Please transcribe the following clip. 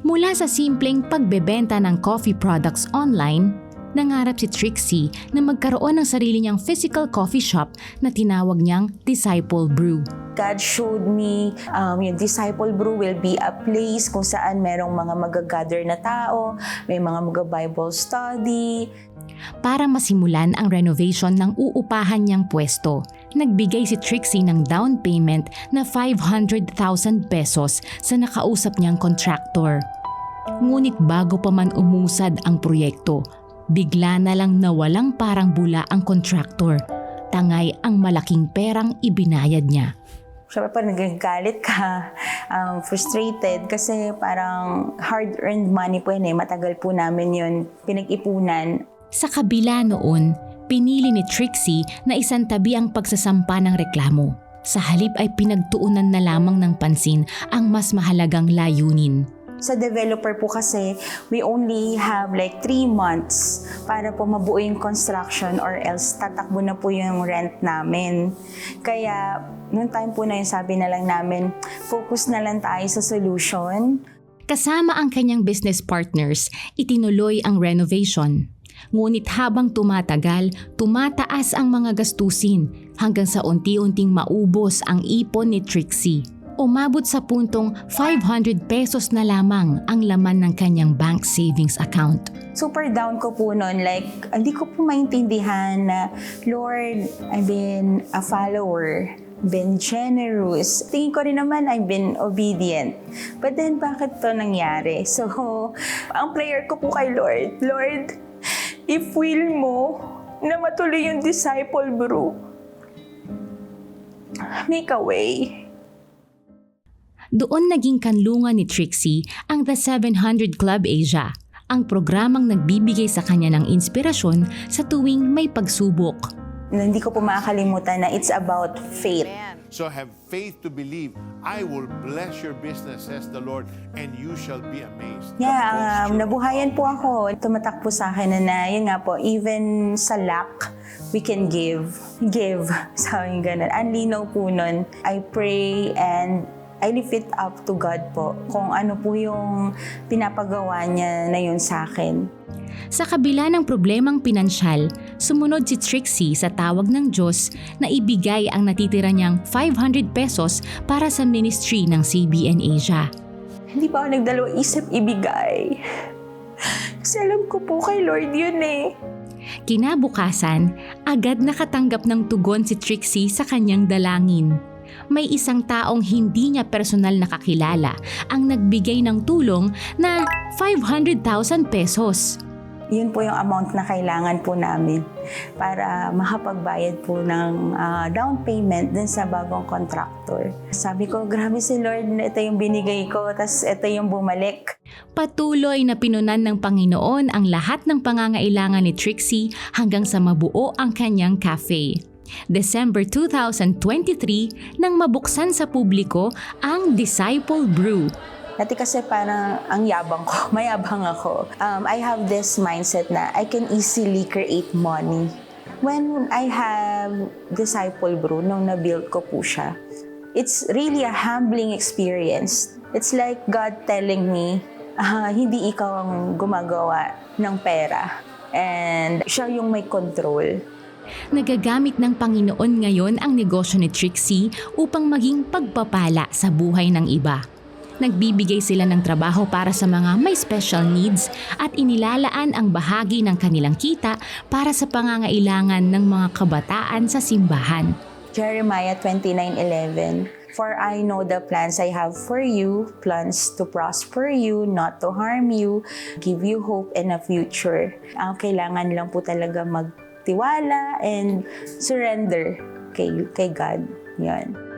Mula sa simpleng pagbebenta ng coffee products online, nangarap si Trixie na magkaroon ng sarili niyang physical coffee shop na tinawag niyang Disciple Brew. God showed me um, yung Disciple Brew will be a place kung saan merong mga magagather na tao, may mga mag-Bible study, Para masimulan ang renovation ng uupahan niyang pwesto, nagbigay si Trixie ng down payment na 500,000 pesos sa nakausap niyang contractor. Ngunit bago pa man umusad ang proyekto, bigla na lang nawalang parang bula ang contractor. Tangay ang malaking perang ibinayad niya. Siyempre parang nagagalit ka, um, frustrated kasi parang hard-earned money po yun eh. Matagal po namin yun pinag-ipunan. Sa kabila noon, pinili ni Trixie na isantabi ang pagsasampa ng reklamo. Sa halip ay pinagtuunan na lamang ng pansin ang mas mahalagang layunin. Sa developer po kasi, we only have like 3 months para po mabuo yung construction or else tatakbo na po yung rent namin. Kaya, noong time po na yun, sabi na lang namin, focus na lang tayo sa solution. Kasama ang kanyang business partners, itinuloy ang renovation. Ngunit habang tumatagal, tumataas ang mga gastusin hanggang sa unti-unting maubos ang ipon ni Trixie. Umabot sa puntong 500 pesos na lamang ang laman ng kanyang bank savings account. Super down ko po noon. Like, hindi ko po maintindihan na, Lord, I've been a follower been generous. Tingin ko rin naman I've been obedient. But then, bakit to nangyari? So, ang prayer ko po kay Lord, Lord, if will mo na matuloy yung disciple brew, make a way. Doon naging kanlungan ni Trixie ang The 700 Club Asia, ang programang nagbibigay sa kanya ng inspirasyon sa tuwing may pagsubok. Hindi ko po makakalimutan na it's about faith. So have faith to believe, I will bless your business, says the Lord, and you shall be amazed. Yeah, um, nabuhayan po ako. Tumatak po sa akin na, na yun nga po, even sa lack, we can give. Give. Sabi ganun. Ang linaw po nun. I pray and I lift it up to God po kung ano po yung pinapagawa niya na yun sa akin. Sa kabila ng problemang pinansyal, sumunod si Trixie sa tawag ng Diyos na ibigay ang natitira niyang 500 pesos para sa ministry ng CBN Asia. Hindi pa ako nagdalawang isip ibigay. Kasi alam ko po kay Lord yun eh. Kinabukasan, agad nakatanggap ng tugon si Trixie sa kanyang dalangin. May isang taong hindi niya personal nakakilala ang nagbigay ng tulong na 500,000 pesos. Yun po yung amount na kailangan po namin para makapagbayad po ng ah, down payment dun sa bagong contractor. Sabi ko, grabe si Lord, ito yung binigay ko, tas ito yung bumalik. Patuloy na pinunan ng Panginoon ang lahat ng pangangailangan ni Trixie hanggang sa mabuo ang kanyang cafe. December 2023 nang mabuksan sa publiko ang Disciple Brew. Dati kasi parang ang yabang ko, mayabang ako. Um, I have this mindset na I can easily create money. When I have Disciple Brew, nung na-build ko po siya, it's really a humbling experience. It's like God telling me, ah, hindi ikaw ang gumagawa ng pera. And siya yung may control. Nagagamit ng Panginoon ngayon ang negosyo ni Trixie upang maging pagpapala sa buhay ng iba. Nagbibigay sila ng trabaho para sa mga may special needs at inilalaan ang bahagi ng kanilang kita para sa pangangailangan ng mga kabataan sa simbahan. Jeremiah 29:11 For I know the plans I have for you, plans to prosper you, not to harm you, give you hope and a future. Ang kailangan lang po talaga magtiwala and surrender kay kay God. Yan.